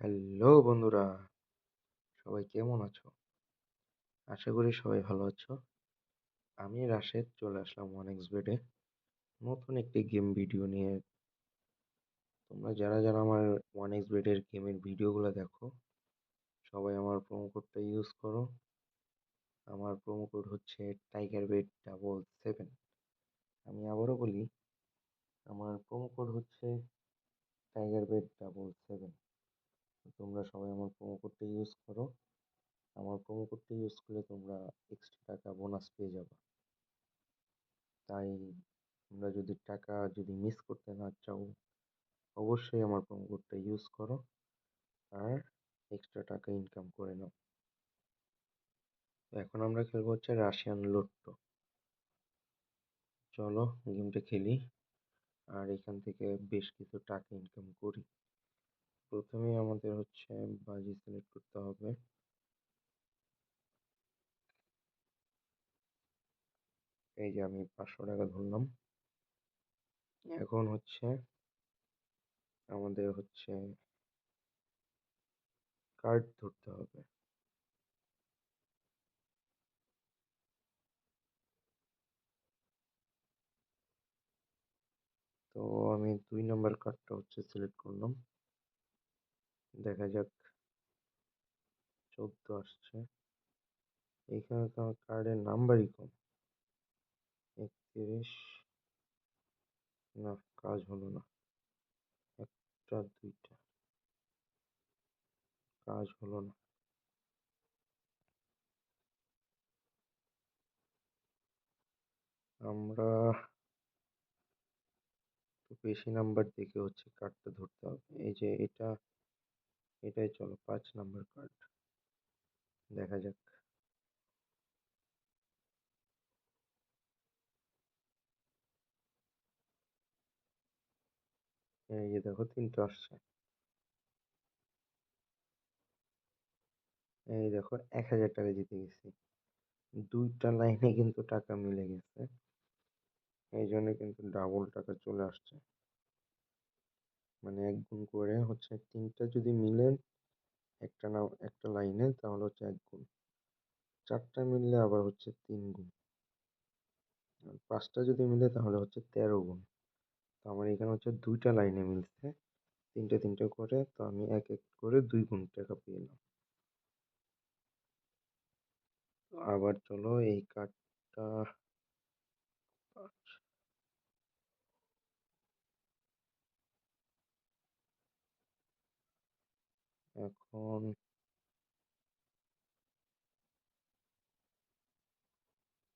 Hello বন্ধুরা, সবাই কেমন আছো? আশা করি সবাই ভালো আছো। আমি রাশেদ, চলে আসলাম ওয়ান এক্স বেডে। নতুন একটি গেম ভিডিও নিয়ে। তোমরা যারা যারা আমার ওয়ান এক্স বেডের গেমের ভিডিওগুলো দেখো, সবাই আমার প্রোমো কোডটা ইউজ করো। আমার প্রোমো কোড হচ্ছে টাইগার বেড ডাবল সেভেন আমি আবারও বলি, আমার প্রোমো কোড হচ্ছে টাইগার বেড ডাবল সেভেন তোমরা সবাই আমার প্রোমো কোডটা ইউজ করো। আমার প্রোমো কোডটা ইউজ করলে তোমরা এক্সট্রা টাকা বোনাস পেয়ে যাবে। তাই তোমরা যদি টাকা যদি মিস করতে না চাও, অবশ্যই আমার প্রোমো কোডটা ইউজ করো আর এক্সট্রা টাকা ইনকাম করে নাও। এখন আমরা খেলব হচ্ছে রাশিয়ান লোট্টো চলো গেমটা খেলি। আর এখান থেকে বেশ কিছু টাকা ইনকাম করি। প্রথমেই আমাদের হচ্ছে বাজি সিলেক্ট করতে হবে। এই যে আমি পাঁচশো টাকা ধরলাম। এখন হচ্ছে আমাদের হচ্ছে কার্ড ধরতে হবে। তো আমি দুই নাম্বার কার্ডটা হচ্ছে সিলেক্ট করলাম। দেখা যাক। চোদ্দ আসছে। এখানে তো আমার কার্ডের নাম্বারই কম। একত্রিশ। না, কাজ হলো না। একটা, দুইটা। কাজ হলো না। আমরা বেশি নাম্বার দেখে হচ্ছে কার্ডটা ধরতে হবে। এই যে এটা এটাই চলো পাঁচ নাম্বার কার্ড দেখা যাক। এই যে দেখো, তিনটে আসছে। এই দেখো, এক হাজার টাকা জিতে গেছি। দুইটা লাইনে কিন্তু টাকা মিলে গেছে। এই জন্য কিন্তু ডাবল টাকা চলে আসছে। মানে এক গুণ করে হচ্ছে তিনটা যদি মিলে একটা না একটা লাইনে তাহলে হচ্ছে এক গুণ। চারটা মিললে আবার হচ্ছে তিন গুণ। পাঁচটা যদি মিলে তাহলে হচ্ছে তেরো গুণ। তো আমার এখানে হচ্ছে দুইটা লাইনে মিলছে। তিনটে তিনটে করে তো আমি এক এক করে দুই গুণ টাকা পেলাম আবার চলো এই কার্ডটা এখন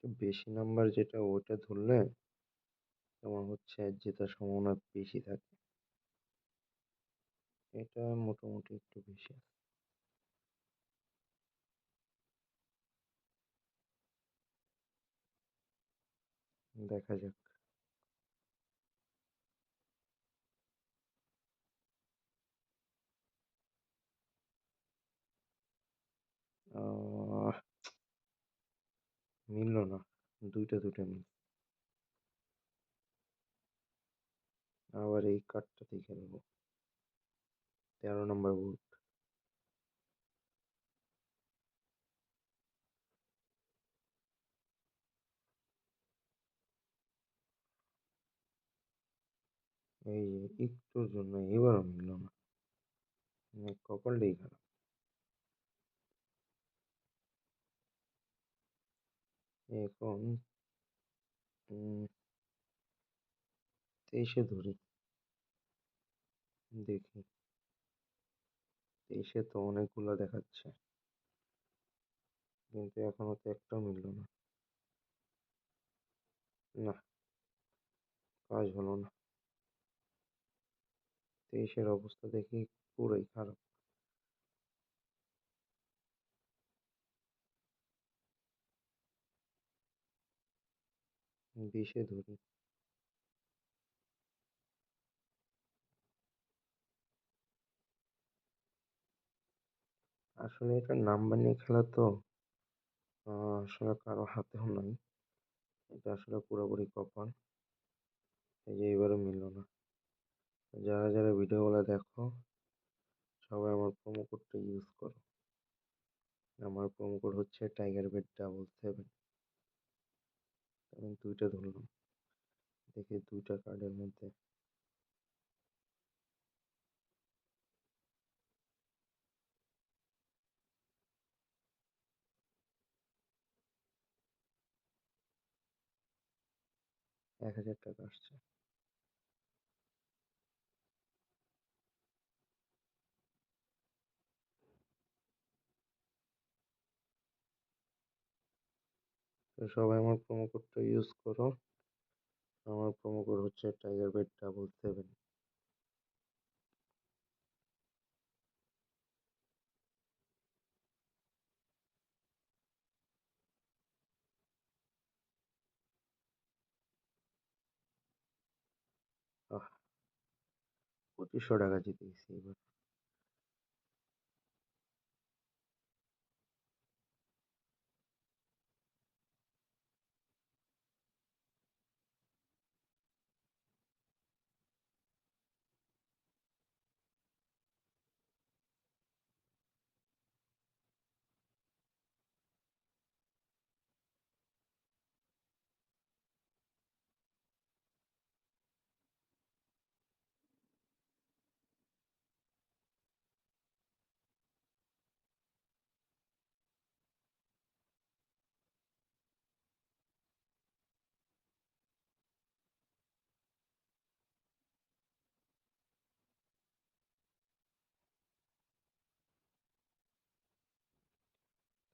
বেশি নাম্বার যেটা ওটা ধরলে তোমার হচ্ছে জেতার সম্ভাবনা বেশি থাকে। এটা মোটামুটি একটু বেশি দেখা যাক। মিলল না। দুইটা দুইটা মিল। আবার এই কার্ডটাতেই খেলব তেরো নম্বর বুট এই একটুর জন্য এবারও মিলল না। মানে কপালটাই খারাপ। এখন তেইশে ধরি। দেখি। তেইশে তো অনেকগুলো দেখাচ্ছে। কিন্তু এখনও তো একটাও মিলল না। না, কাজ হলো না। তেইশের অবস্থা দেখি পুরোই খারাপ। বিশে ধরি। আসলে এটা নাম্বার নিয়ে খেলা তো আসলে কারও হাতেও নাই এটা আসলে পুরোপুরি কপাল। এই যে এবারও মিলল না। যারা যারা ভিডিওগুলো দেখো, সবাই আমার প্রোমো কোডটা ইউজ করো। আমার প্রোমো কোড হচ্ছে টাইগার বেড ডাবল সেভেন আমি দুইটা ধরলাম। দেখি দুইটা কার্ডের মধ্যে। এক হাজার টাকা আসছে। সবাই আমার প্রোমো কোডটা ইউজ করো। আমার প্রোমো কোড হচ্ছে টাইগার বেড ডাবল সেভেন পঁচিশশো টাকা জিতে গেছি এবার।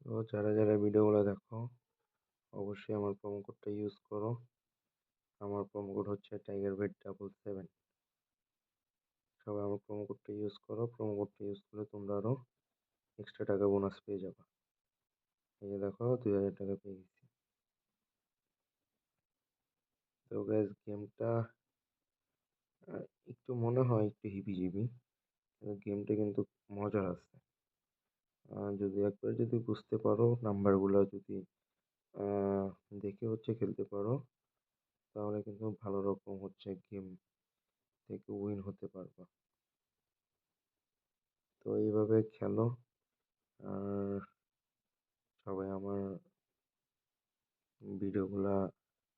তো যারা যারা ভিডিওগুলো দেখো, অবশ্যই আমার প্রোমো কোডটা ইউজ করো। আমার প্রোমো কোড হচ্ছে টাইগার বেড ডাবল সেভেন সবাই আমার প্রোমো কোডটা ইউজ করো। প্রোমো কোডটা ইউজ করলে তোমরা আরও এক্সট্রা টাকা বোনাস পেয়ে যাবে। এই যে দেখো, দুই হাজার টাকা পেয়ে গেছি। তো গ্যাস গেমটা একটু মনে হয় একটু হিবিজিবি গেমটা কিন্তু মজার আছে। যদি একবার যদি বুঝতে পারো নাম্বারগুলো যদি দেখে হচ্ছে খেলতে পারো, তাহলে কিন্তু ভালো রকম হচ্ছে গেম থেকে উইন হতে পারবা। তো এইভাবে খেলো, আর সবাই আমার ভিডিওগুলা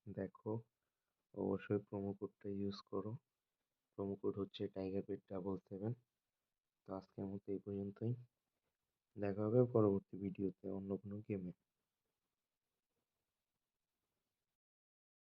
দেখো। অবশ্যই প্রোমো কোডটা ইউজ করো। প্রোমো কোড হচ্ছে টাইগার পেট ডাবল সেভেন তো আজকের মতো এই পর্যন্তই। দেখা হবে পরবর্তী ভিডিওতে অন্য কোনো গেমে